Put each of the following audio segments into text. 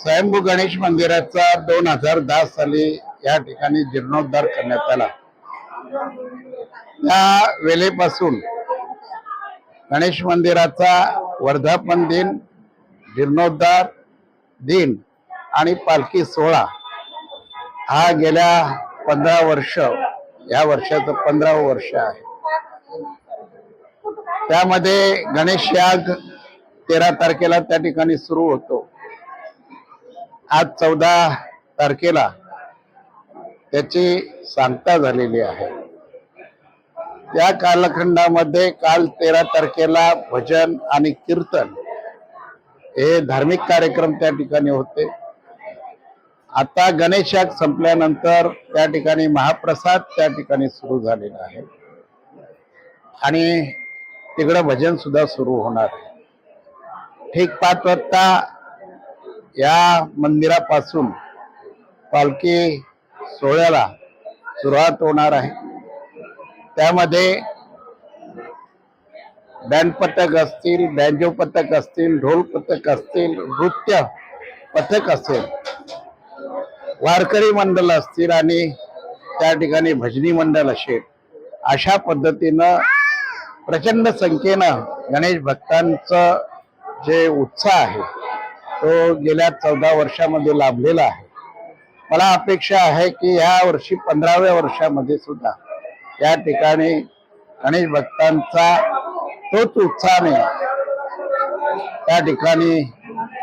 स्वयंभू गणेश मंदिराचा दोन हजार दहा साली या ठिकाणी जीर्णोद्धार करण्यात आला. त्या वेळेपासून गणेश मंदिराचा वर्धापन दिन जीर्णोद्धार दिन आणि पालखी सोहळा हा गेल्या पंधरा वर्ष या वर्षाचं पंधरावं वर्ष आहे. त्यामध्ये गणेश याग तेरा तारखेला त्या ठिकाणी सुरू होतो. आज चौदा तारखेला त्याची सांगता झालेली आहे. त्या कालखंडामध्ये काल तेरा तारखेला भजन आणि कीर्तन हे धार्मिक कार्यक्रम त्या ठिकाणी होते. आता गणेश संपल्यानंतर त्या ठिकाणी महाप्रसाद त्या ठिकाणी सुरू झालेला आहे. आणि तिकडं भजन सुद्धा सुरू होणार आहे. ठीक पाच वाजता या मंदिरापासून पालखी सोहळ्याला सुरुवात होणार आहे. त्यामध्ये बँड पथक असतील बँजो पथक असतील ढोल पथक असतील नृत्य पथक असेल. वारकरी मंडळ असतील आणि त्या ठिकाणी भजनी मंडळ असेल. अशा पद्धतीनं प्रचंड संख्येनं गणेश भक्तांचं जे उत्साह आहे तो गेल्या चौदा वर्षामध्ये लाभलेला आहे. मला अपेक्षा आहे की या वर्षी पंधराव्या वर्षामध्ये सुद्धा या ठिकाणी गणेश भक्तांचा तोच उत्साहाने त्या ठिकाणी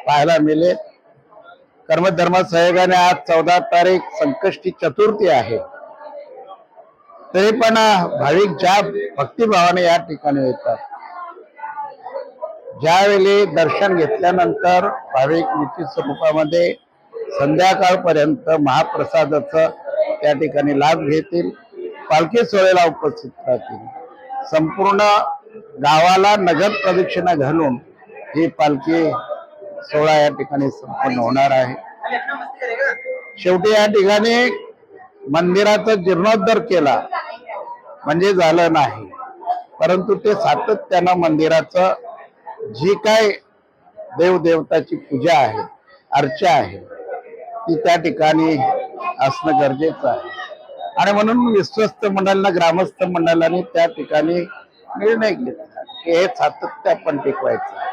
पाहायला मिळेल. कर्मधर्म सहयोगाने आज चौदा तारीख संकष्टी चतुर्थी आहे. तरी पण भाविक ज्या भक्तिभावाने या ठिकाणी येतात ज्यावेळी दर्शन घेतल्यानंतर भाविक निश्चित स्वरूपामध्ये संध्याकाळपर्यंत महाप्रसादाचं त्या ठिकाणी लाभ घेतील पालखी सोहळ्याला उपस्थित राहतील. संपूर्ण गावाला नगर प्रदक्षिणा घालून ही पालखी सोहळा या ठिकाणी संपन्न होणार आहे. शेवटी या ठिकाणी मंदिराचा जीर्णोद्धार केला म्हणजे झालं नाही. परंतु ते सातत्यानं मंदिराचं जी काय देवदेवताची पूजा आहे अर्चा आहे ती त्या ठिकाणी असणं गरजेचं आहे. आणि म्हणून विश्वस्त मंडळानं ग्रामस्थ मंडळाने त्या ठिकाणी निर्णय घेतला की हे सातत्य आपण टिकवायचं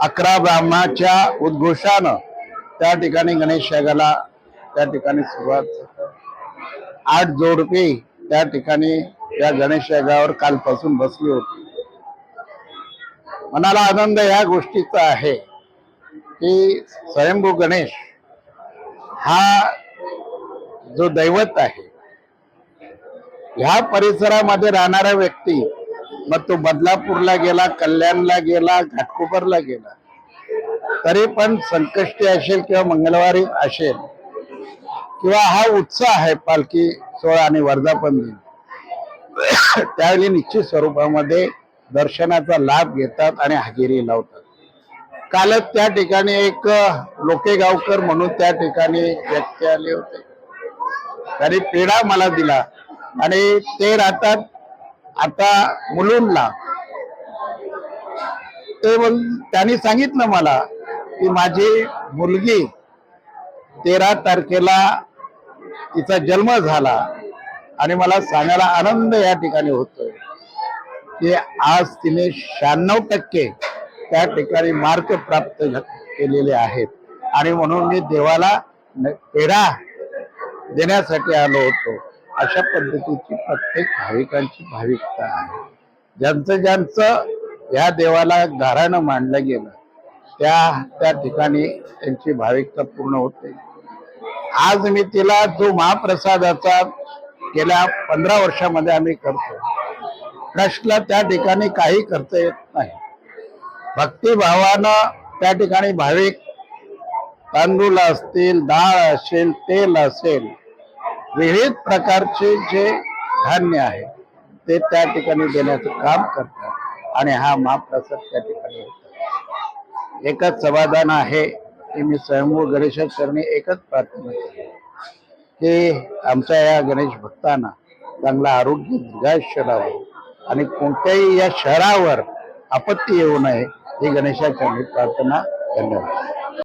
अकरा ब्राह्मणाच्या उद्घोषानं त्या ठिकाणी गणेश यागाला त्या ठिकाणी सुरुवात झाली. आठ जोडपी त्या ठिकाणी या गणेश यागावर कालपासून बसली होती. मनाला आनंद या गोष्टीचा आहे की स्वयंभू गणेश हा जो दैवत आहे ह्या परिसरामध्ये राहणारा व्यक्ती मग तो बदलापूरला गेला कल्याणला गेला घाटकोपरला गेला तरी पण संकष्टी असेल किंवा मंगळवारी असेल किंवा हा उत्साह आहे पालखी सोहळा आणि वर्धापन दिन त्यावेळी निश्चित स्वरूपामध्ये दर्शनाचा लाभ घेतात आणि हजेरी लावतात. कालच त्या ठिकाणी एक लोकेगावकर म्हणून त्या ठिकाणी व्यक्ती आले होते. त्यांनी पेढा मला दिला आणि ते राहतात आता मुलुंडला. ते त्यांनी सांगितलं मला की माझी मुलगी तेरा तारखेला तिचा जन्म झाला आणि मला सांगायला आनंद या ठिकाणी होतोय. की आज तिने शहाण्णव टक्के त्या ठिकाणी मार्क प्राप्त केलेले आहेत. आणि म्हणून मी देवाला न- पेढा देण्यासाठी आलो होतो. अशा पद्धतीची प्रत्येक भाविकांची भाविकता आहे. ज्यांचं ज्यांचं या देवाला घरानं मांडलं गेलं त्या त्या ठिकाणी त्यांची भाविकता पूर्ण होते. आज मी तिला जो महाप्रसादाचा गेल्या पंधरा वर्षामध्ये आम्ही करतो ट्रस्टला त्या ठिकाणी काही करता येत नाही. भक्तिभावानं त्या ठिकाणी भाविक तांदूळ असतील डाळ असेल तेल असेल विविध प्रकारचे जे धान्य आहे ते त्या ठिकाणी देण्याचं काम करतात. आणि हा महाप्रसाद त्या ठिकाणी होतो एकच समाधान आहे की मी स्वयंभू गणेशाचरणी एकच प्रार्थना केली. की आमच्या या गणेश भक्तांना चांगला आरोग्य दीर्घायुष्य लावलं आणि कोणत्याही या शहरावर आपत्ती येऊ नये ही गणेशाचरणी प्रार्थना धन्यवाद